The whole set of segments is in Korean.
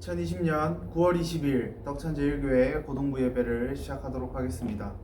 2020년 9월 20일 떡천제일교회 고동부 예배를 시작하도록 하겠습니다.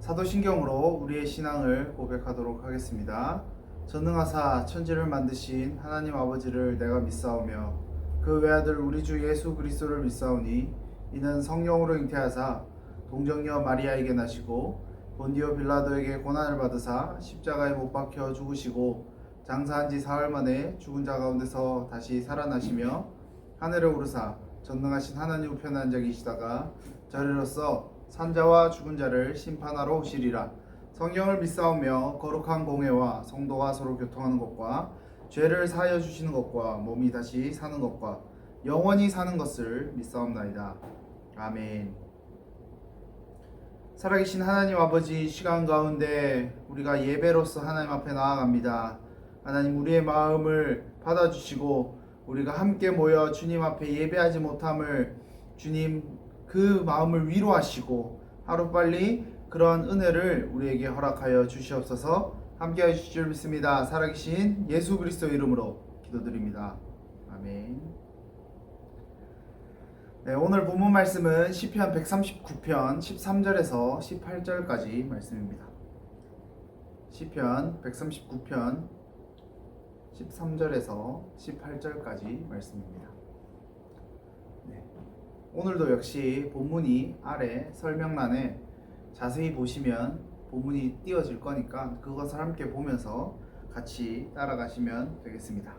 사도신경으로 우리의 신앙을 고백하도록 하겠습니다. 전능하사 천지를 만드신 하나님 아버지를 내가 믿사오며 그 외아들 우리 주 예수 그리스도를 믿사오니 이는 성령으로 잉태하사 동정녀 마리아에게 나시고 본디오 빌라도에게 고난을 받으사 십자가에 못 박혀 죽으시고 장사한 지 사흘 만에 죽은 자 가운데서 다시 살아나시며 하늘에 오르사 전능하신 하나님 우편에 앉아 계시다가 저리로서 산자와 죽은 자를 심판하러 오시리라. 성경을 믿사오며 거룩한 공회와 성도가 서로 교통하는 것과 죄를 사하여 주시는 것과 몸이 다시 사는 것과 영원히 사는 것을 믿사옵나이다. 아멘. 살아계신 하나님 아버지 시간 가운데 우리가 예배로서 하나님 앞에 나아갑니다. 하나님 우리의 마음을 받아주시고 우리가 함께 모여 주님 앞에 예배하지 못함을 주님 그 마음을 위로하시고 하루빨리 그러한 은혜를 우리에게 허락하여 주시옵소서 함께 해 주실 줄 믿습니다. 살아계신 예수 그리스도 이름으로 기도드립니다. 아멘. 네, 오늘 본문 말씀은 시편 139편 13절에서 18절까지 말씀입니다. 시편 139편 13절에서 18절까지 말씀입니다. 네. 오늘도 역시 본문이 아래 설명란에 자세히 보시면 본문이 띄어질 거니까 그것을 함께 보면서 같이 따라가시면 되겠습니다.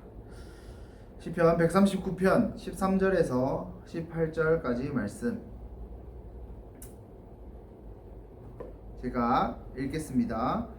시편 139편 13절에서 18절까지 말씀 제가 읽겠습니다.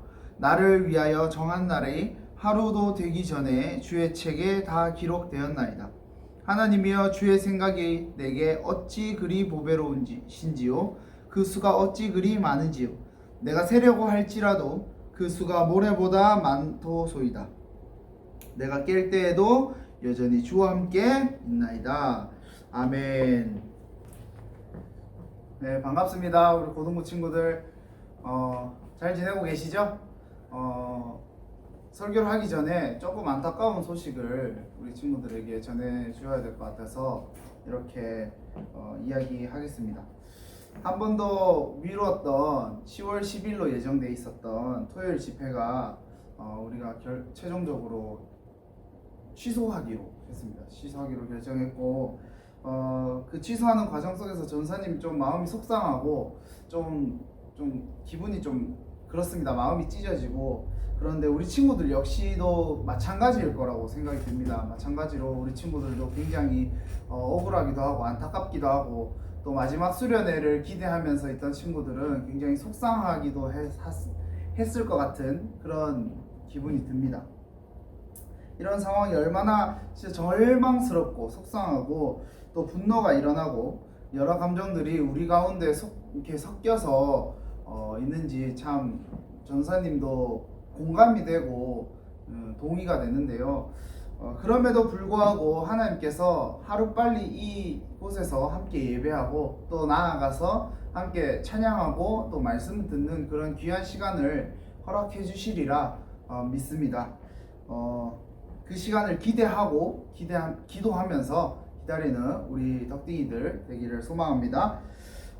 나를 위하여 정한 날이 하루도 되기 전에 주의 책에 다 기록되었나이다. 하나님이여 주의 생각이 내게 어찌 그리 보배로운지신지요 그 수가 어찌 그리 많은지요 내가 세려고 할지라도 그 수가 모래보다 많도소이다. 내가 깰 때에도 여전히 주와 함께 있나이다. 아멘. 네 반갑습니다. 우리 고등부 친구들 어, 잘 지내고 계시죠? 어, 설교를 하기 전에 조금 안타까운 소식을 우리 친구들에게 전해 주어야 될 것 같아서 이렇게 어, 이야기하겠습니다. 한 번 더 미뤘던 10월 10일로 예정돼 있었던 토요일 집회가 어, 우리가 결, 최종적으로 취소하기로 했습니다. 취소하기로 결정했고 어, 그 취소하는 과정 속에서 전사님 좀 마음이 속상하고 좀, 좀 기분이 좀 그렇습니다. 마음이 찢어지고 그런데 우리 친구들 역시도 마찬가지일 거라고 생각이 듭니다. 마찬가지로 우리 친구들도 굉장히 어, 억울하기도 하고 안타깝기도 하고 또 마지막 수련회를 기대하면서 있던 친구들은 굉장히 속상하기도 했, 했을 것 같은 그런 기분이 듭니다. 이런 상황이 얼마나 진짜 절망스럽고 속상하고 또 분노가 일어나고 여러 감정들이 우리 가운데 속, 이렇게 섞여서 어, 있는지 참 전사님도 공감이 되고 음, 동의가 되는데요. 어, 그럼에도 불구하고 하나님께서 하루 빨리 이곳에서 함께 예배하고 또 나아가서 함께 찬양하고 또 말씀 듣는 그런 귀한 시간을 허락해 주시리라 어, 믿습니다. 어, 그 시간을 기대하고 기대 기도하면서 기다리는 우리 덕딩이들 되기를 소망합니다.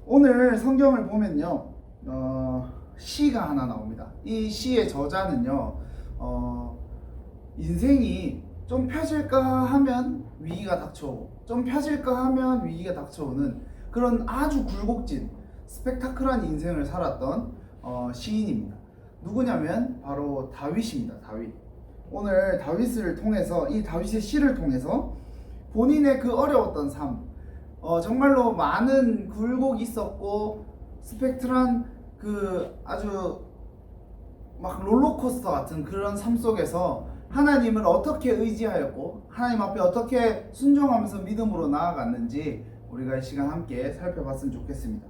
오늘 성경을 보면요. 어, 시가 하나 나옵니다. 이 시의 저자는요, 어, 인생이 좀 펴질까 하면 위기가 닥쳐오고, 좀 펴질까 하면 위기가 닥쳐오는 그런 아주 굴곡진, 스펙타클한 인생을 살았던 어, 시인입니다. 누구냐면 바로 다윗입니다. 다윗. 오늘 다윗을 통해서 이 다윗의 시를 통해서 본인의 그 어려웠던 삶, 어, 정말로 많은 굴곡이 있었고 스펙트란 그 아주 막 롤러코스터 같은 그런 삶 속에서 하나님을 어떻게 의지하였고 하나님 앞에 어떻게 순종하면서 믿음으로 나아갔는지 우리가 이 시간 함께 살펴봤으면 좋겠습니다.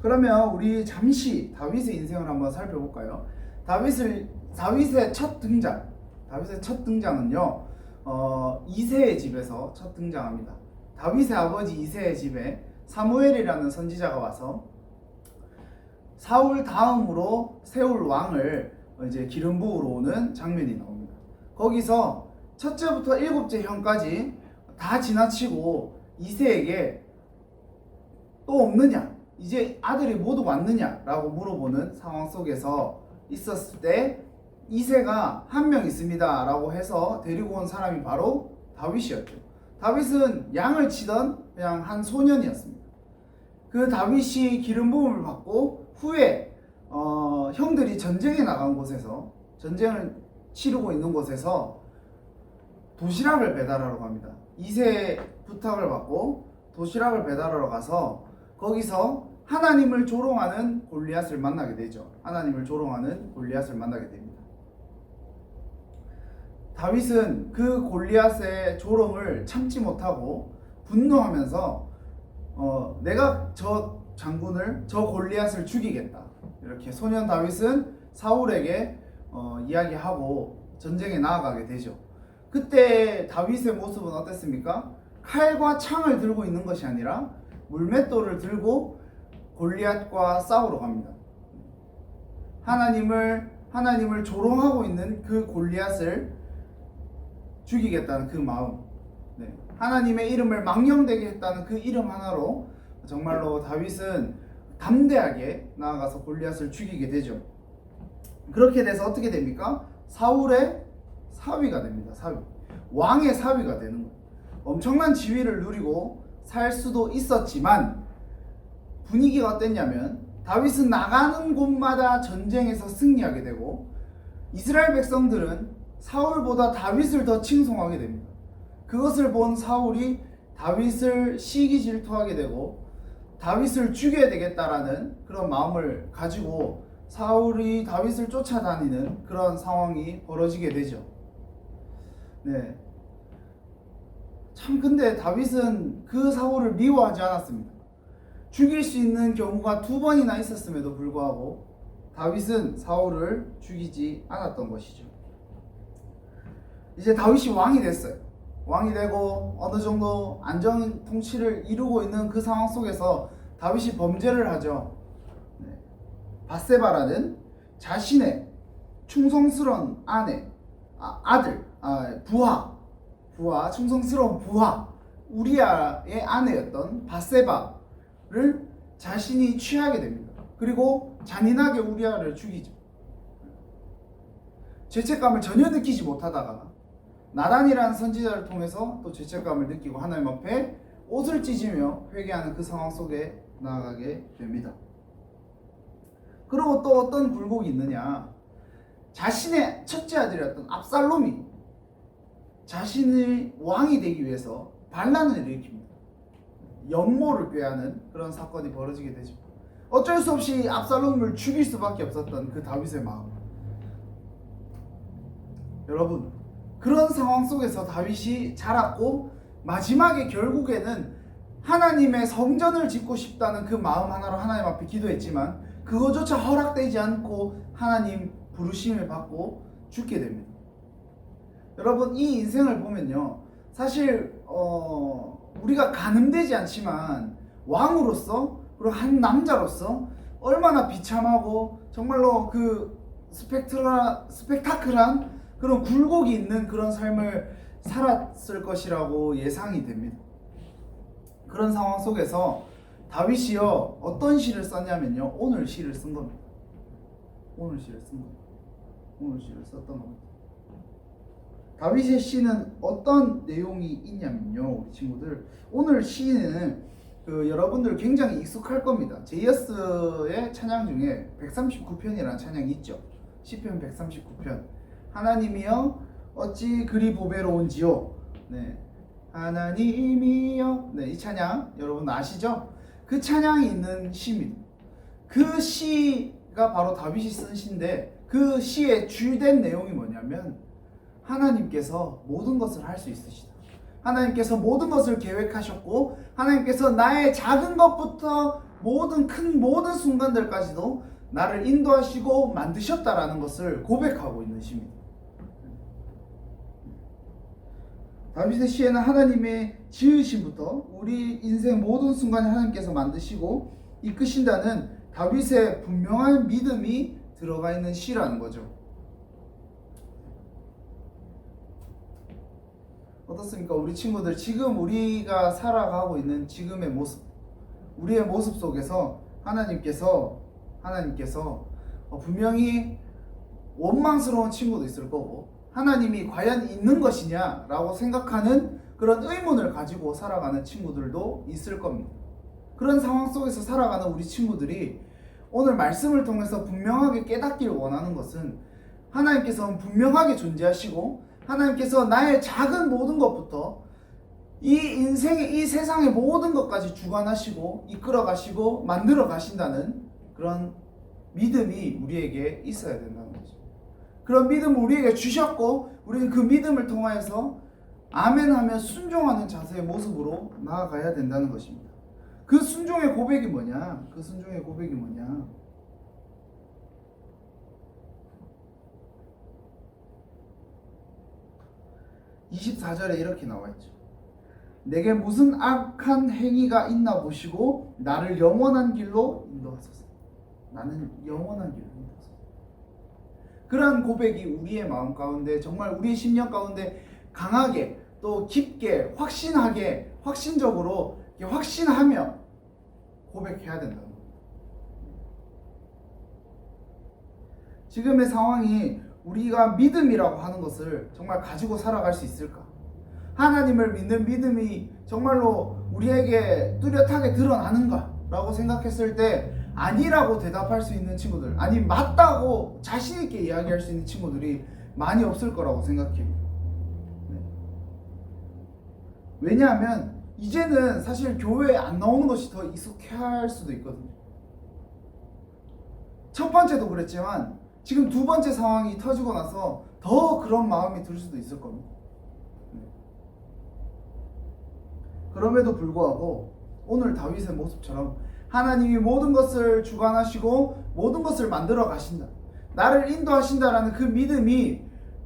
그러면 우리 잠시 다윗의 인생을 한번 살펴볼까요? 다윗을 다윗의 첫 등장, 다윗의 첫 등장은요, 어, 이세의 집에서 첫 등장합니다. 다윗의 아버지 이세의 집에 사무엘이라는 선지자가 와서 사울 다음으로 세울 왕을 이제 기름 부으러 오는 장면이 나옵니다. 거기서 첫째부터 일곱째 형까지 다 지나치고 이세에게 또 없느냐? 이제 아들이 모두 왔느냐 라고 물어보는 상황 속에서 있었을 때 이세가 한 명 있습니다 라고 해서 데리고 온 사람이 바로 다윗이었죠. 다윗은 양을 치던 그냥 한 소년이었습니다. 그 다윗이 기름 부음을 받고 후에 어, 형들이 전쟁에 나간 곳에서 전쟁을 치르고 있는 곳에서 도시락을 배달하러 갑니다. 이세 부탁을 받고 도시락을 배달하러 가서 거기서 하나님을 조롱하는 골리앗을 만나게 되죠. 하나님을 조롱하는 골리앗을 만나게 됩니다. 다윗은 그 골리앗의 조롱을 참지 못하고 분노하면서 어, 내가 저 장군을 저 골리앗을 죽이겠다. 이렇게 소년 다윗은 사울에게 어, 이야기하고 전쟁에 나아가게 되죠. 그때 다윗의 모습은 어땠습니까? 칼과 창을 들고 있는 것이 아니라 물맷돌을 들고 골리앗과 싸우러 갑니다. 하나님을 하나님을 조롱하고 있는 그 골리앗을 죽이겠다는 그 마음, 네. 하나님의 이름을 망령되게 했다는 그 이름 하나로 정말로 다윗은 담대하게 나아가서 골리앗을 죽이게 되죠. 그렇게 돼서 어떻게 됩니까? 사울의 사위가 됩니다. 사위. 왕의 사위가 되는 거예요. 엄청난 지위를 누리고 살 수도 있었지만 분위기가 어땠냐면 다윗은 나가는 곳마다 전쟁에서 승리하게 되고 이스라엘 백성들은 사울보다 다윗을 더 칭송하게 됩니다. 그것을 본 사울이 다윗을 시기 질투하게 되고 다윗을 죽여야 되겠다라는 그런 마음을 가지고 사울이 다윗을 쫓아다니는 그런 상황이 벌어지게 되죠. 네. 참 근데 다윗은 그 사울을 미워하지 않았습니다. 죽일 수 있는 경우가 두 번이나 있었음에도 불구하고 다윗은 사울을 죽이지 않았던 것이죠. 이제 다윗이 왕이 됐어요. 왕이 되고 어느 정도 안정 통치를 이루고 있는 그 상황 속에서 다윗이 범죄를 하죠. 네. 바세바라는 자신의 충성스러운 아내, 아, 아들, 아, 부하, 부하, 충성스러운 부하, 우리아의 아내였던 바세바를 자신이 취하게 됩니다. 그리고 잔인하게 우리아를 죽이죠. 죄책감을 전혀 느끼지 못하다가 나단이라는 선지자를 통해서 또 죄책감을 느끼고 하나님 앞에 옷을 찢으며 회개하는 그 상황 속에 나아가게 됩니다. 그리고 또 어떤 굴곡이 있느냐? 자신의 첫째 아들이었던 압살롬이 자신의 왕이 되기 위해서 반란을 일으킵니다. 연모를 꾀하는 그런 사건이 벌어지게 되죠. 어쩔 수 없이 압살롬을 죽일 수밖에 없었던 그 다윗의 마음. 여러분, 그런 상황 속에서 다윗이 자랐고 마지막에 결국에는 하나님의 성전을 짓고 싶다는 그 마음 하나로 하나님 앞에 기도했지만 그거조차 허락되지 않고 하나님 부르심을 받고 죽게 됩니다. 여러분 이 인생을 보면요 사실 어, 우리가 가늠되지 않지만 왕으로서 그리고 한 남자로서 얼마나 비참하고 정말로 그 스펙트라 스펙타클한 그런 굴곡이 있는 그런 삶을 살았을 것이라고 예상이 됩니다. 그런 상황 속에서 다윗이요 어떤 시를 썼냐면요 오늘 시를 쓴 겁니다. 오늘 시를 쓴 겁니다. 오늘 시를 썼던 겁니다. 다윗의 시는 어떤 내용이 있냐면요 우리 친구들 오늘 시는 그 여러분들 굉장히 익숙할 겁니다. 제이어스의 찬양 중에 139편이라는 찬양이 있죠. 시편 139편. 하나님이여 어찌 그리 보배로운지요. 네. 하나님이여. 네, 이 찬양 여러분 아시죠? 그 찬양이 있는 시입니다. 그 시가 바로 다윗이 쓴 시인데 그 시의 주된 내용이 뭐냐면 하나님께서 모든 것을 할 수 있으시다. 하나님께서 모든 것을 계획하셨고 하나님께서 나의 작은 것부터 모든 큰 모든 순간들까지도 나를 인도하시고 만드셨다라는 것을 고백하고 있는 시입니다. 다윗의 시에는 하나님의 지으심부터 우리 인생 모든 순간을 하나님께서 만드시고 이끄신다는 다윗의 분명한 믿음이 들어가 있는 시라는 거죠. 어떻습니까? 우리 친구들 지금 우리가 살아가고 있는 지금의 모습 우리의 모습 속에서 하나님께서 하나님께서 어, 분명히 원망스러운 친구도 있을 거고 하나님이 과연 있는 것이냐라고 생각하는 그런 의문을 가지고 살아가는 친구들도 있을 겁니다. 그런 상황 속에서 살아가는 우리 친구들이 오늘 말씀을 통해서 분명하게 깨닫길 원하는 것은 하나님께서는 분명하게 존재하시고 하나님께서 나의 작은 모든 것부터 이 인생의 이 세상의 모든 것까지 주관하시고 이끌어 가시고 만들어 가신다는 그런 믿음이 우리에게 있어야 거죠. 그런 믿음을 우리에게 주셨고 우리는 그 믿음을 통하여서 아멘하며 순종하는 자세의 모습으로 나아가야 된다는 것입니다. 그 순종의 고백이 뭐냐? 그 순종의 고백이 뭐냐? (24절에) 이렇게 나와 있죠. 내게 무슨 악한 행위가 있나 보시고 나를 영원한 길로 인도하소서. 나는 영원한 길로. 그러한 고백이 우리의 마음 가운데 정말 우리의 심령 가운데 강하게 또 깊게 확신하게 확신적으로 확신하며 고백해야 겁니다. 지금의 상황이 우리가 믿음이라고 하는 것을 정말 가지고 살아갈 수 있을까? 하나님을 믿는 믿음이 정말로 우리에게 뚜렷하게 드러나는가? 라고 생각했을 때 아니라고 대답할 수 있는 친구들 아니 맞다고 자신 있게 이야기할 수 있는 친구들이 많이 없을 거라고 생각해요. 네. 왜냐하면 이제는 사실 교회에 안 나오는 것이 더 익숙할 수도 있거든요. 첫 번째도 그랬지만 지금 두 번째 상황이 터지고 나서 더 그런 마음이 들 수도 있을 겁니다. 네. 그럼에도 불구하고 오늘 다윗의 모습처럼 하나님이 모든 것을 주관하시고 모든 것을 만들어 가신다. 나를 인도하신다라는 그 믿음이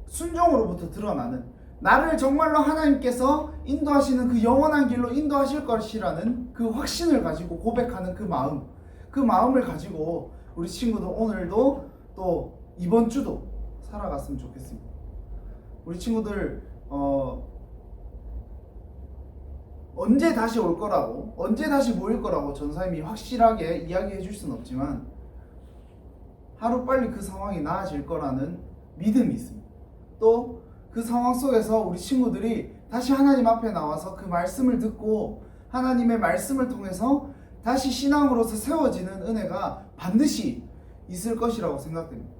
순종으로부터 드러나는 나를 정말로 하나님께서 인도하시는 그 영원한 길로 인도하실 것이라는 그 확신을 가지고 고백하는 그 마음, 그 마음을 가지고 우리 친구들 오늘도 또 이번 주도 살아갔으면 좋겠습니다. 우리 친구들 어 언제 다시 올 거라고 언제 다시 모일 거라고 전사님이 확실하게 이야기해 줄 수는 없지만 하루 빨리 그 상황이 나아질 거라는 믿음이 있습니다. 또 그 상황 속에서 우리 친구들이 다시 하나님 앞에 나와서 그 말씀을 듣고 하나님의 말씀을 통해서 다시 신앙으로서 세워지는 은혜가 반드시 있을 것이라고 생각됩니다.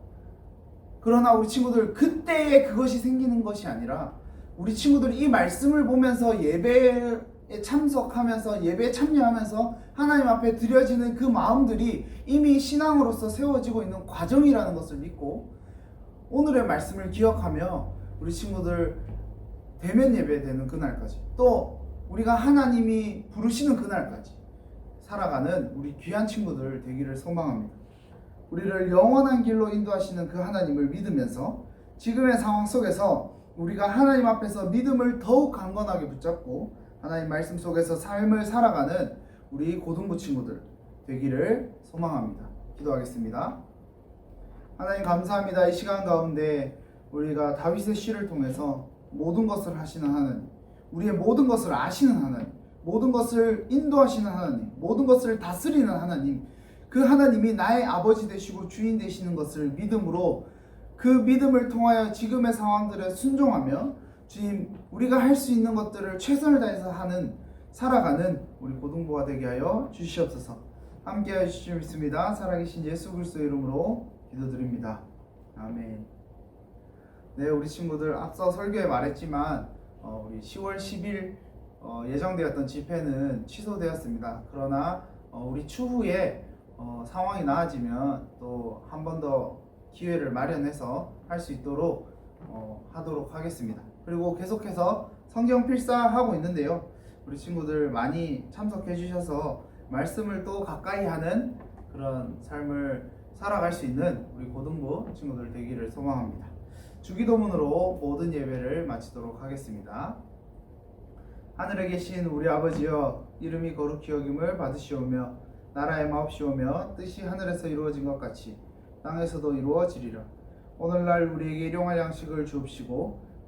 그러나 우리 친구들 그때에 그것이 생기는 것이 아니라 우리 친구들이 이 말씀을 보면서 예배에 참석하면서 예배에 참여하면서 하나님 앞에 드려지는 그 마음들이 이미 신앙으로서 세워지고 있는 과정이라는 것을 믿고 오늘의 말씀을 기억하며 우리 친구들 대면 예배 되는 그날까지 또 우리가 하나님이 부르시는 그날까지 살아가는 우리 귀한 친구들 되기를 소망합니다. 우리를 영원한 길로 인도하시는 그 하나님을 믿으면서 지금의 상황 속에서 우리가 하나님 앞에서 믿음을 더욱 강건하게 붙잡고 하나님 말씀 속에서 삶을 살아가는 우리 고등부 친구들 되기를 소망합니다. 기도하겠습니다. 하나님 감사합니다. 이 시간 가운데 우리가 다윗의 시를 통해서 모든 것을 하시는 하나님, 우리의 모든 것을 아시는 하나님, 모든 것을 인도하시는 하나님, 모든 것을 다스리는 하나님, 그 하나님이 나의 아버지 되시고 주인 되시는 것을 믿음으로 그 믿음을 통하여 지금의 상황들에 순종하며 주님 우리가 할 수 있는 것들을 최선을 다해서 하는 살아가는 우리 고등부가 되게 하여 주시옵소서. 함께 하여 주시옵 믿습니다. 살아계신 예수 그리스도 이름으로 기도드립니다. 아멘. 네, 우리 친구들 앞서 설교에 말했지만 어, 우리 10월 10일 어, 예정되었던 집회는 취소되었습니다. 그러나 어, 우리 추후에 어, 상황이 나아지면 또 한 번 더 기회를 마련해서 할 수 있도록 어, 하도록 하겠습니다. 그리고 계속해서 성경 필사하고 있는데요. 우리 친구들 많이 참석해 주셔서 말씀을 또 가까이 하는 그런 삶을 살아갈 수 있는 우리 고등부 친구들 되기를 소망합니다. 주기도문으로 모든 예배를 마치도록 하겠습니다. 하늘에 계신 우리 아버지여 이름이 거룩히 여김을 받으시오며 나라의 마옵시오며 뜻이 하늘에서 이루어진 것 같이 땅에서도 이루어지리라 오늘날 우리에게 일용할 양식을 주옵시고